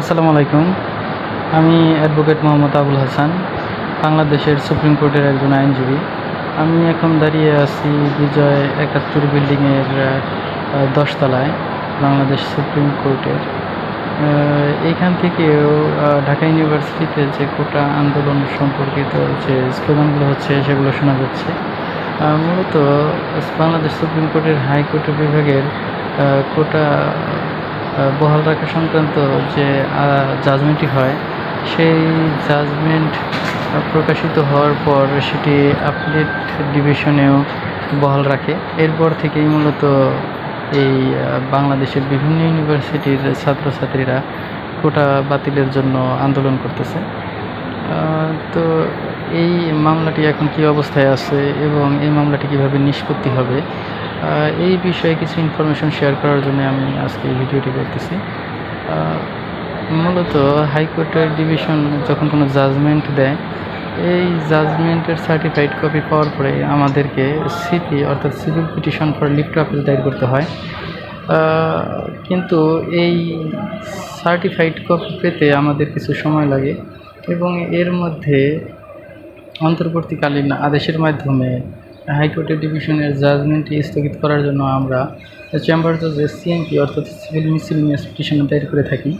আসসালামু আলাইকুম। আমি অ্যাডভোকেট মোহাম্মদ আবুল হাসান, বাংলাদেশের সুপ্রিম কোর্টের একজন আইনজীবী। আমি এখন দাঁড়িয়ে আছি বিজয় একাত্তর বিল্ডিংয়ের দশতলায়, বাংলাদেশ সুপ্রিম কোর্টের। এইখান থেকেও ঢাকা ইউনিভার্সিটিতে যে কোটা আন্দোলন সম্পর্কিত যে স্লোগানগুলো হচ্ছে, সেগুলো শোনা যাচ্ছে। মূলত বাংলাদেশ সুপ্রিম কোর্টের হাইকোর্ট বিভাগের কোটা বহাল রাখা সংক্রান্ত যে জাজমেন্টটি হয়, সেই জাজমেন্ট প্রকাশিত হওয়ার পর সেটি আপডেট ডিভিশনেও বহাল রাখে। এরপর থেকেই মূলত এই বাংলাদেশের বিভিন্ন ইউনিভার্সিটির ছাত্রছাত্রীরা কোটা বাতিলের জন্য আন্দোলন করতেছে। তো এই মামলাটি এখন কী অবস্থায় আছে এবং এই মামলাটি কীভাবে নিষ্পত্তি হবে এই বিষয়ে কিছু ইনফরমেশন শেয়ার করার জন্য আমি আজকে এই ভিডিওটি করতেছি। মূলত হাইকোর্টের ডিভিশন যখন কোনো জাজমেন্ট দেয়, এই জাজমেন্টের সার্টিফাইড কপি পাওয়ার পরে আমাদেরকে সিপি অর্থাৎ সিভিল পিটিশন ফর লিফট আপিল দায়ের করতে হয়। কিন্তু এই সার্টিফাইড কপি পেতে আমাদের কিছু সময় লাগে এবং এর মধ্যে অন্তর্বর্তীকালীন আদেশের মাধ্যমে হাইকোর্টের ডিভিশনের জাজমেন্টটি স্থগিত করার জন্য আমরা চেম্বার জজের সিএমপি অর্থাৎ সিভিল মিসিলিনিয়াস পিটিশন দায়ের করে থাকি।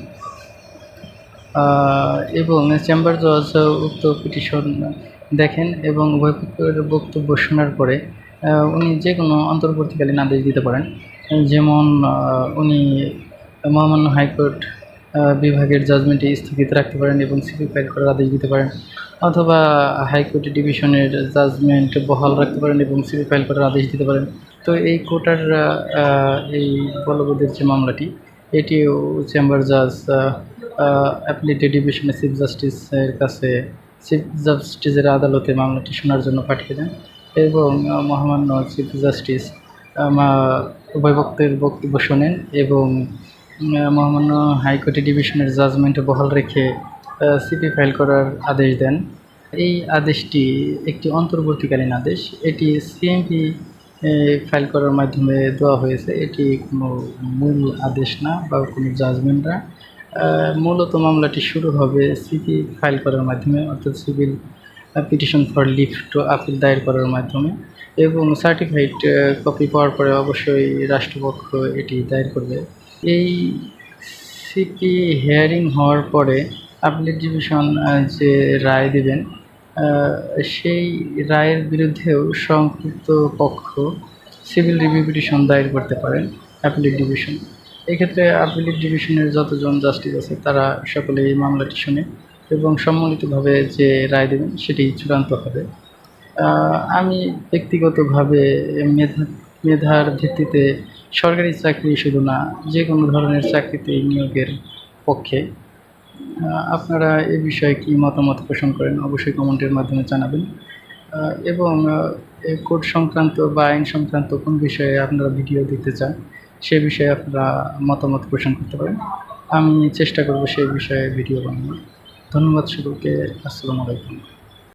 এবং চেম্বার জজ উক্ত পিটিশন দেখেন এবং উভয় পক্ষের বক্তব্য শোনার পরে উনি যে কোনো অন্তর্বর্তীকালীন আদেশ দিতে পারেন। যেমন উনি মহামান্য হাইকোর্ট বিভাগের জাজমেন্টে স্থগিত রাখতে পারেন এবং সিপি ফাইল করার আদেশ দিতে পারেন। অথবা হাইকোর্ট ডিভিশনের জাজমেন্ট বহাল রাখতে পারেন এবং সিপি ফাইল করার আদেশ দিতে পারেন। তো এই কোর্টার আহ, এই বলবদের যে মামলাটি এটিও চেম্বার জাজ অ্যাপ্লিটি ডিভিশনের চিফ জাস্টিসের কাছে চিফ জাস্টিসের আদালতে মামলাটি শোনার জন্য পাঠিয়ে দেন এবং মহামান্য চিফ জাস্টিস উভয় পক্ষের বক্তব্য শোনেন এবং মহামান্য হাইকোর্টে ডিভিশনের জাজমেন্ট বহাল রেখে সিপি ফাইল করার আদেশ দেন। এই আদেশটি একটি অন্তর্বর্তীকালীন আদেশ। এটি সিএমপি ফাইল করার মাধ্যমে দেওয়া হয়েছে। এটি কোনো মূল আদেশ না বা কোনো জাজমেন্ট না। মূলত মামলাটি শুরু হবে সিপি ফাইল করার মাধ্যমে, অর্থাৎ civil petition for leave to appeal দায়ের করার মাধ্যমে। এবং সার্টিফাইড কপি পাওয়ার পরে অবশ্যই রাষ্ট্রপক্ষ এটি দায়ের করবে। এই সিপি হিয়ারিং হওয়ার পরে আপিলেট ডিভিশন যে রায় দেবেন সেই রায়ের বিরুদ্ধেও সংক্ষিপ্ত পক্ষ সিভিল রিভিউ পিটিশন দায়ের করতে পারেন অ্যাপিলেট ডিভিশন এক্ষেত্রে অ্যাপিলেট ডিভিশনের যতজন জাস্টিস আছে, তারা সকলে এই মামলাটি শুনে এবং সম্মিলিতভাবে যে রায় দেবেন, সেটি চূড়ান্ত হবে। আমি ব্যক্তিগতভাবে মেধা, মেধার ভিত্তিতে সরকারি চাকরি শুধু না যে কোনো ধরনের চাকরিতে নিয়োগের পক্ষে আপনারা এ বিষয়ে কী মতামত পোষণ করেন অবশ্যই কমেন্টের মাধ্যমে জানাবেন। এবং কোর্ট সংক্রান্ত বা আইন সংক্রান্ত কোন বিষয়ে আপনারা ভিডিও দিতে চান, সে বিষয়ে আপনারা মতামত পোষণ করতে পারেন। আমি চেষ্টা করব সেই বিষয়ে ভিডিও বানানোর। ধন্যবাদ সকলকে, আসসালামু আলাইকুম।